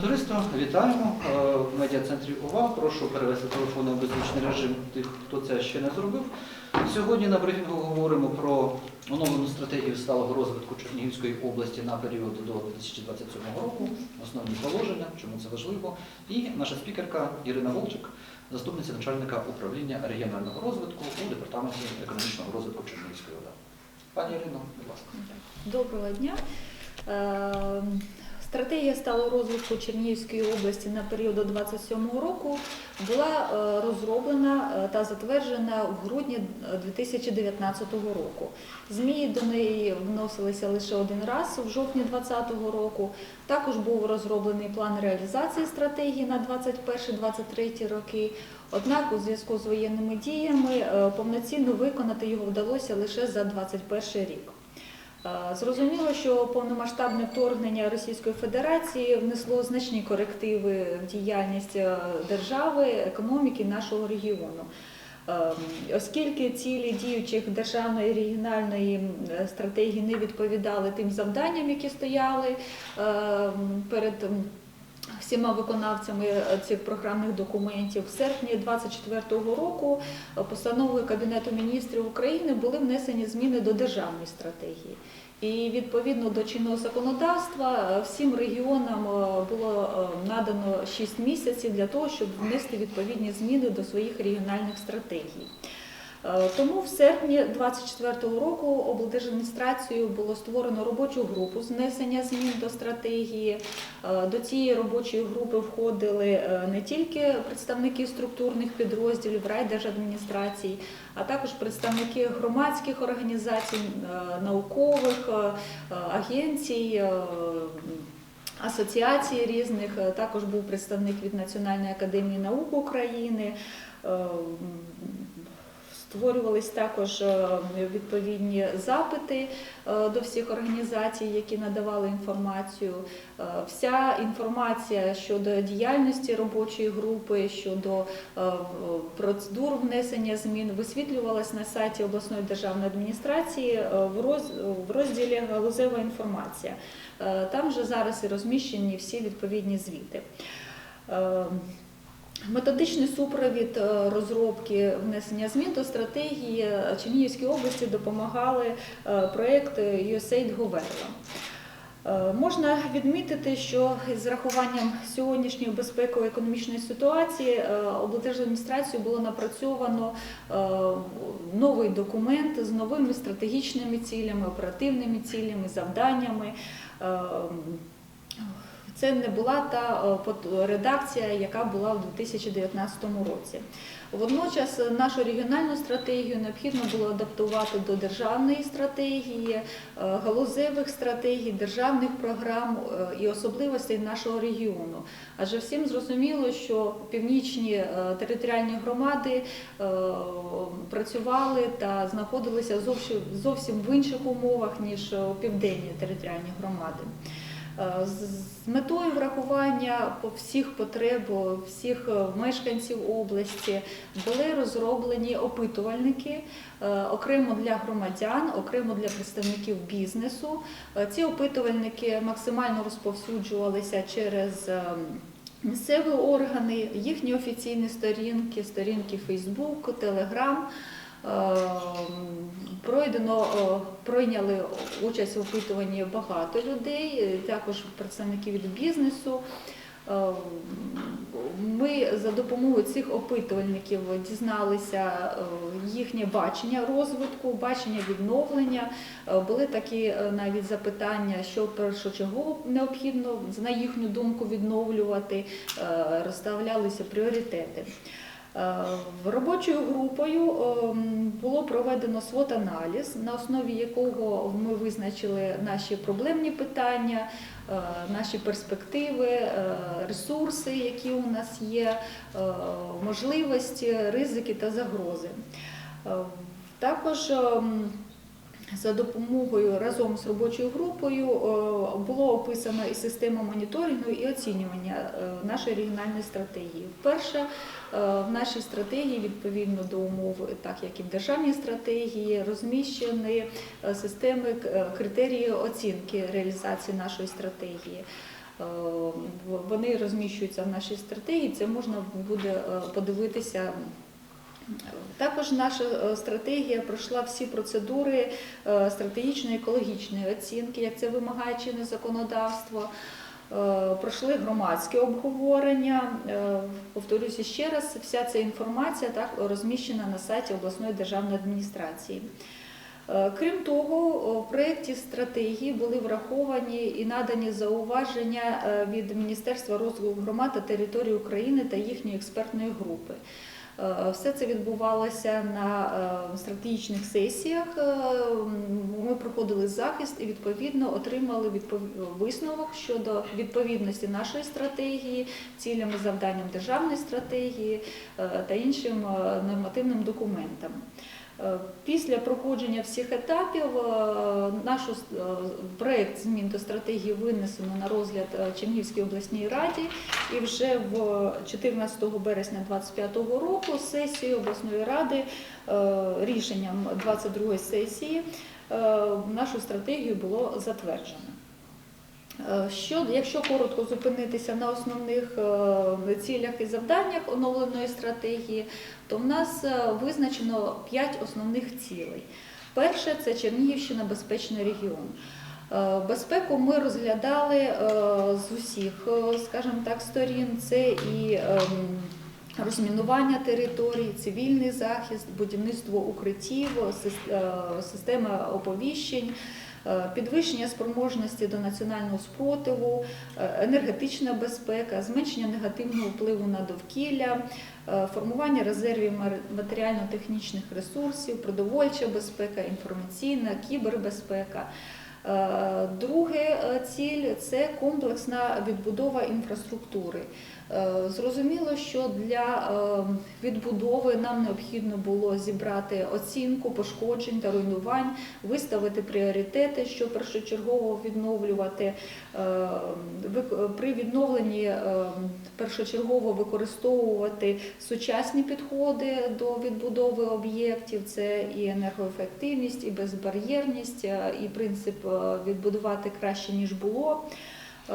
Товариство, вітаємо Е, в медіа-центрі УВА. Прошу перевести телефонний беззвучний режим тих, хто це ще не зробив. Сьогодні на брифінгу говоримо про оновлену стратегію сталого розвитку Чернігівської області на період до 2027 року, основні положення, чому це важливо. І наша спікерка Ірина Волчик, заступниця начальника управління регіонального розвитку у департаменті економічного розвитку Чернігівської ОДА. Пані Ірино, будь ласка. Доброго дня. Е, Стратегія сталого розвитку Чернігівської області на період до 27 року була е, розроблена е, та затверджена в грудні е, 2019 року. Змії до неї вносилися лише один раз в жовтні 2020 року. Також був розроблений план реалізації стратегії на 21-23 роки. Однак у зв'язку з воєнними діями е, повноцінно виконати його вдалося лише за 2021 рік. Е, Зрозуміло, що повномасштабне вторгнення Російської Федерації внесло значні корективи в діяльність е, держави, економіки нашого регіону. Е, Оскільки цілі діючих державної регіональної стратегії не відповідали тим завданням, які стояли перед всіма виконавцями е, цих програмних документів, в серпні 2024 року постановою Кабінету міністрів України були внесені зміни до державної стратегії. І відповідно до чинного законодавства е, всім регіонам е, було надано 6 місяців для того, щоб внести відповідні зміни до своїх регіональних стратегій. Е, Тому в серпні 2024 року облдержадміністрацією було створено робочу групу з внесення змін до стратегії. Е, До цієї робочої групи входили е, не тільки представники структурних підрозділів райдержадміністрацій, а також представники громадських організацій, наукових агенцій. Асоціацій різних також був представник від Національної академії наук України. Створювались також е, відповідні запити е, до всіх організацій, які надавали інформацію. Е, Вся інформація щодо діяльності робочої групи, щодо процедур внесення змін висвітлювалась на сайті обласної державної адміністрації в розділі Галузева інформація. Там вже зараз і розміщені всі відповідні звіти. Методичний супровід е, розробки внесення змін до стратегії Чернігівської області допомагали е, проєкт USAID Говерла. Можна відмітити, що з рахуванням сьогоднішньої безпеково-економічної ситуації е, облдержадміністрацією було напрацьовано новий документ з новими стратегічними цілями, оперативними цілями, завданнями. Це не була та е, редакція, яка була в 2019 році. Водночас е, нашу регіональну стратегію необхідно було адаптувати до державної стратегії, е, галузевих стратегій, державних програм і особливостей нашого регіону. Адже всім зрозуміло, що північні територіальні громади працювали та знаходилися зовсім, в інших умовах, ніж південні територіальні громади. Е, з- метою врахування всіх потреб всіх е, мешканців області були розроблені опитувальники е, окремо для громадян, окремо для представників бізнесу. Ці опитувальники максимально розповсюджувалися через місцеві органи, їхні офіційні сторінки, сторінки Facebook, Telegram. Е, Пройдено, пройняли участь в опитуванні багато людей, е, також представники від бізнесу. Е, Ми за допомогою цих опитувальників дізналися е, їхнє бачення розвитку, бачення відновлення. Е, Були такі навіть запитання, що першочергово необхідно на їхню думку відновлювати, розставлялися пріоритети. Е, Робочою групою ем, було проведено свот-аналіз, на основі якого ми визначили наші проблемні питання, е, наші перспективи, е, ресурси, які у нас є, можливості, ризики та загрози. Також ем, за допомогою разом з робочою групою е, було описано і система моніторингу і оцінювання е, нашої регіональної стратегії. Вперше е, в нашій стратегії, відповідно до умов, так як і в державній стратегії, розміщені е, системи критерії оцінки реалізації нашої стратегії. вони розміщуються в нашій стратегії. Це можна буде подивитися. Також наша е, стратегія пройшла всі процедури е, стратегічної екологічної оцінки, як це вимагає чинне законодавство. Е, Пройшли громадське обговорення. Повторюся ще раз, вся ця інформація так розміщена на сайті обласної державної адміністрації. Крім того, в проєкті стратегії були враховані і надані зауваження від Міністерства розвитку громад та територій України та їхньої експертної групи. Е, Все це відбувалося на е, стратегічних сесіях. Е, Ми проходили захист і відповідно отримали висновок щодо відповідності нашої стратегії, цілям і завданням державної стратегії та іншим нормативним документам. Е, Після проходження всіх етапів е, наш проєкт змін до стратегії винесено на розгляд е, Чернігівській обласній раді і вже в 14 березня 2025 року сесією обласної ради е, рішенням 22 сесії е, нашу стратегію було затверджено. Е, Що, якщо коротко зупинитися на основних е, цілях і завданнях оновленої стратегії, то в нас е, визначено п'ять основних цілей. Перше це Чернігівщина безпечний регіон. Безпеку ми розглядали з усіх, скажімо так, сторін. Це і ем, розмінування територій, цивільний захист, будівництво укриттів, система оповіщень, підвищення спроможності до національного спротиву, е, енергетична безпека, зменшення негативного впливу на довкілля, е, формування резервів матеріально-технічних ресурсів, продовольча безпека, інформаційна, кібербезпека. Е, Друге е, ціль це комплексна відбудова інфраструктури. Е, Зрозуміло, що для відбудови нам необхідно було зібрати оцінку пошкоджень та руйнувань, виставити пріоритети, що першочергово відновлювати. При відновленні першочергово використовувати сучасні підходи до відбудови об'єктів. Це і енергоефективність, і безбар'єрність, і принцип відбудувати краще ніж було. Е,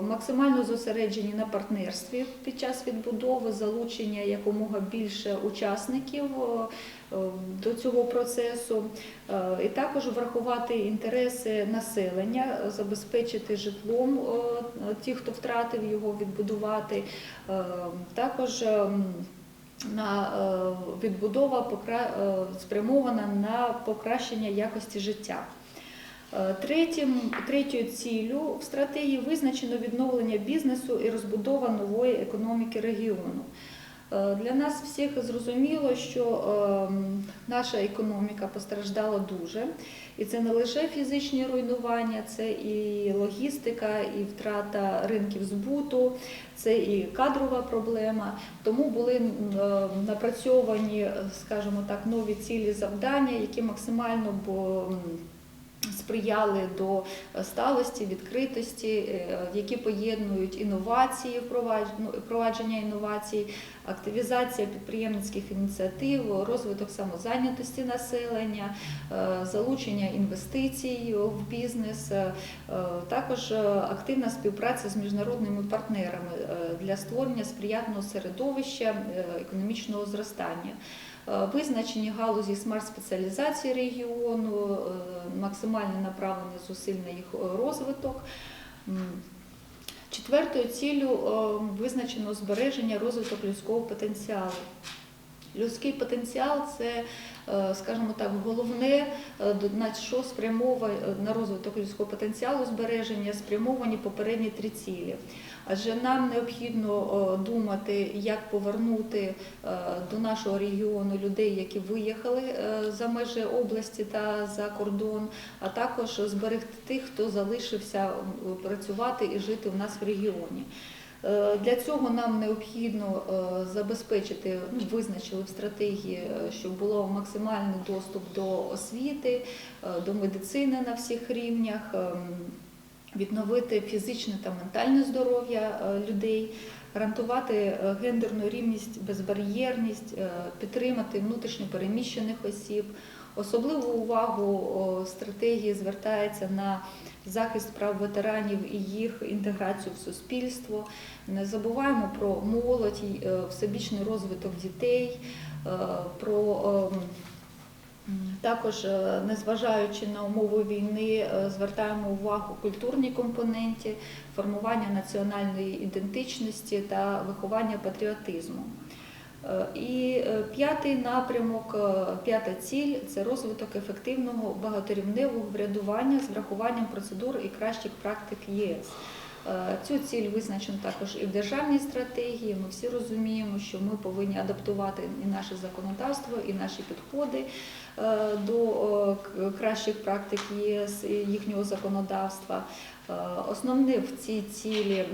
Максимально зосереджені на партнерстві під час відбудови, залучення якомога більше учасників е, е, до цього процесу, Е, і також врахувати інтереси населення, е, забезпечити житлом е, ті, хто втратив його, відбудувати. Е, Також ем, на е, відбудова е, спрямована на покращення якості життя. Е, Третім, третьою ціллю в стратегії визначено відновлення бізнесу і розбудова нової економіки регіону. Е, Для нас всіх зрозуміло, що ем, наша економіка постраждала дуже, і це не лише фізичні руйнування, це і логістика, і втрата ринків збуту, це і кадрова проблема. Тому були е, напрацьовані, скажімо так, нові цілі завдання, які максимально м, сприяли до е, сталості, відкритості, е, які поєднують інновації, ну, впровадження інновацій, активізація підприємницьких ініціатив, розвиток самозайнятості населення, е, залучення інвестицій в бізнес, також активна співпраця з міжнародними партнерами для створення сприятного середовища економічного зростання. Е, Визначені галузі смарт-спеціалізації регіону, максимально максимальне направлення зусиль на їх е, розвиток. Четвертою ціллю е, визначено збереження розвиток людського потенціалу. Людський потенціал це, е, скажімо так, головне, е, на що спрямовано на розвиток людського потенціалу збереження спрямовані попередні три цілі. Адже нам необхідно е, думати, як повернути е, до нашого регіону людей, які виїхали е, за межі області та за кордон, а також зберегти тих, хто залишився працювати і жити в нас в регіоні. Е, Для цього нам необхідно е, забезпечити, визначили в стратегії, е, щоб було максимальний доступ до освіти, до медицини на всіх рівнях, відновити фізичне та ментальне здоров'я людей, гарантувати гендерну рівність, безбар'єрність, підтримати внутрішньо переміщених осіб. Особливу увагу стратегії звертається на захист прав ветеранів і їх інтеграцію в суспільство. Не забуваємо про молодь, е, всебічний розвиток дітей, е, про ем, також, е, незважаючи на умови війни, е, звертаємо увагу культурній компоненті, формування національної ідентичності та виховання патріотизму. Е, І е, п'ятий напрямок, е, п'ята ціль це розвиток ефективного багаторівневого врядування з врахуванням процедур і кращих практик ЄС. Е, Цю ціль визначено також і в державній стратегії. Ми всі розуміємо, що ми повинні адаптувати і наше законодавство, і наші підходи е, до кращих практик ЄС їхнього законодавства. Е, Основне в цій цілі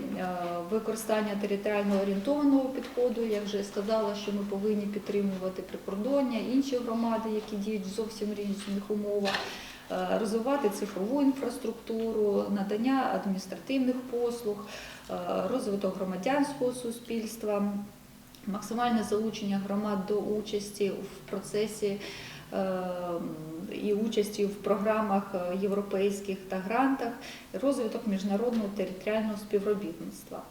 використання територіально орієнтованого підходу. Я вже сказала, що ми повинні підтримувати прикордоння, інші громади, які діють в зовсім різних умовах. Е, Розвивати цифрову інфраструктуру, надання адміністративних послуг, е, розвиток громадянського суспільства, максимальне залучення громад до участі в процесі е, і участі в програмах європейських та грантах, розвиток міжнародного територіального співробітництва.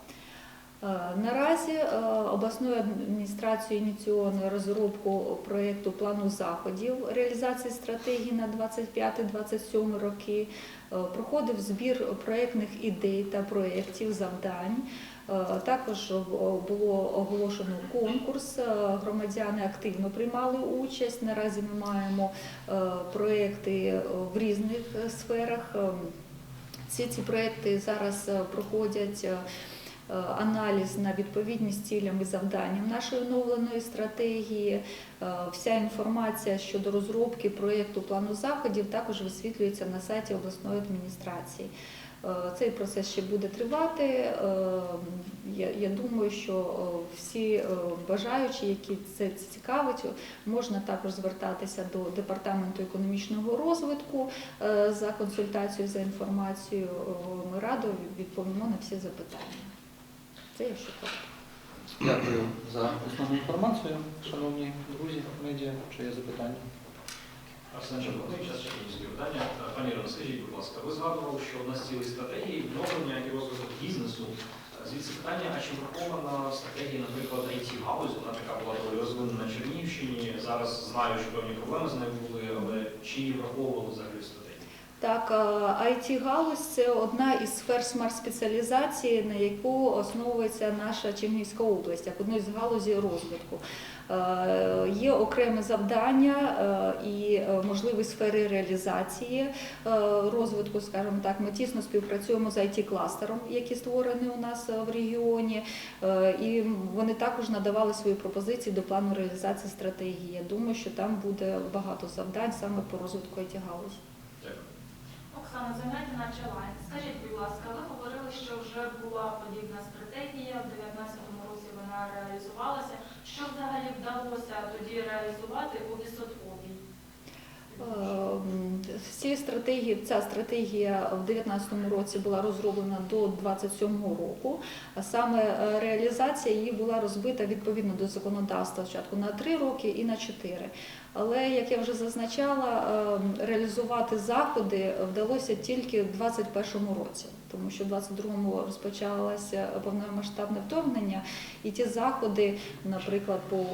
Е, Наразі е, обласною адміністрацією ініційовано розробку проєкту плану заходів реалізації стратегії на 25-27 роки. Е, Проходив збір проєктних ідей та проєктів завдань. Також було оголошено конкурс. Громадяни активно приймали участь. Наразі ми маємо проєкти в різних сферах. Е, Всі ці проєкти зараз проходять аналіз на відповідність цілям і завданням нашої оновленої стратегії. Е, Вся інформація щодо розробки проєкту плану заходів також висвітлюється на сайті обласної адміністрації. Е, Цей процес ще буде тривати. Е, Я, думаю, що е, всі е, бажаючі, які це цікавить, можна також звертатися до департаменту економічного розвитку е, за консультацією, за інформацією. Е, Ми радо відповімо на всі запитання. Це я що. Дякую за основну інформацію, шановні друзі, медіа. Чи є запитання? Арсен Червоний, час Чернігівське питання. Пані Ірино, скажіть, будь ласка, ви згадували, що одна з цілей стратегії відновлення і розвиток бізнесу. Звідси питання, а чи врахована стратегія, наприклад, IT-галузь, вона така була доволі розвинена на Чернігівщині. Зараз знаю, що певні проблеми з нею були, але чи її враховували взагалі в стратегії? Так, it галузь це одна із сфер смарт-спеціалізації, на яку основується наша Чернігівська область, як одна з галузі розвитку. Є окреме завдання і е, можливі сфери реалізації е, розвитку, скажімо так. Ми тісно співпрацюємо з IT-кластером, який створений у нас е, в регіоні, і вони також надавали свої пропозиції до плану реалізації стратегії. Я думаю, що там буде багато завдань саме по розвитку IT-галузі. Дякую. Оксана, заняття на Челайн. Скажіть, будь ласка, ви говорили, що вже була подібна стратегія, в 2019 році вона реалізувалася. Що взагалі вдалося тоді реалізувати у Вісотковій? Ем, Всі стратегії, ця стратегія в 2019 році була розроблена до 2027 року, саме е, реалізація її була розбита відповідно до законодавства спочатку на 3 роки і на 4. Але, як я вже зазначала, ем, реалізувати заходи вдалося тільки в 2021 році, тому що в 2022 розпочалося повномасштабне вторгнення, і ті заходи, наприклад, по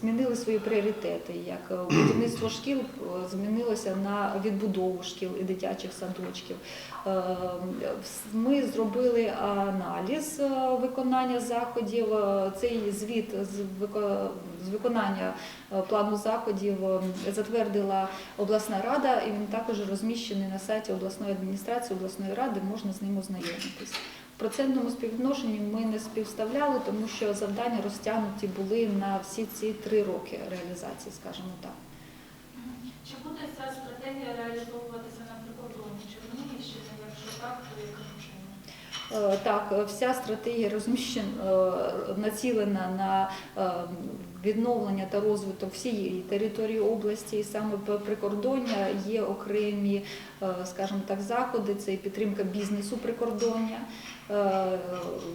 змінили свої пріоритети, як е, будівництво шкіл е, змінилося на відбудову шкіл і дитячих садочків. Е, Ми зробили аналіз е, виконання заходів. Цей звіт з виконання е, заходів е, затвердила обласна рада, і він також розміщений на сайті обласної адміністрації обласної ради. Можна з ним ознайомитись. В процентному співвідношенні ми не співставляли, тому що завдання розтягнуті були на всі ці три роки реалізації, скажімо так. Чи буде ця стратегія реалізовуватися на прикордонні Чернігівщини? Якщо Е, Так, е, вся стратегія розміщена е, націлена на відновлення та розвиток всієї території області, і саме прикордоння є окремі, скажімо так, заходи. Це і підтримка бізнесу прикордоння,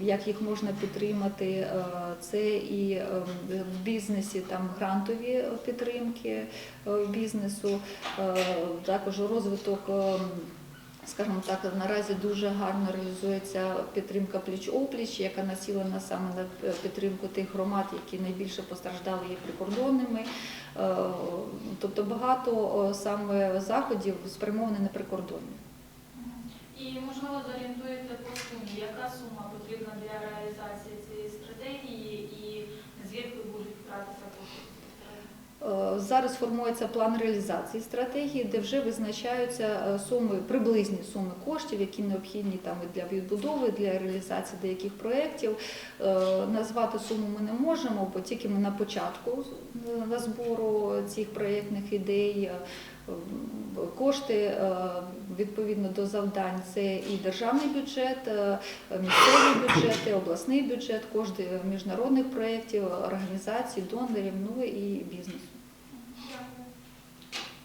як їх можна підтримати. Це і в бізнесі там грантові підтримки бізнесу, також розвиток. Скажімо так, наразі дуже гарно реалізується підтримка пліч-опліч, яка націлена саме на підтримку тих громад, які найбільше постраждали є прикордонними. Е, Тобто багато саме заходів спрямовані на прикордонні. І можливо зорієнтуєте по сумі, яка сума потрібна для реалізації цієї стратегії і звідки будуть братися кошти? Е, Зараз формується план реалізації стратегії, де вже визначаються е, суми, приблизні суми коштів, які необхідні там і для відбудови, для реалізації деяких проєктів. Е, Назвати суму ми не можемо, бо тільки ми на початку е, на збору цих проєктних ідей. Кошти е, відповідно до завдань це і державний бюджет, е, місцеві бюджети, обласний бюджет, кошти міжнародних проєктів, організацій, донорів, ну і бізнесу.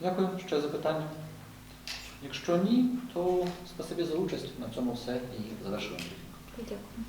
Дякую. Ще запитання? Якщо ні, то спасибі за участь. На цьому все і завершуємо. Дякую.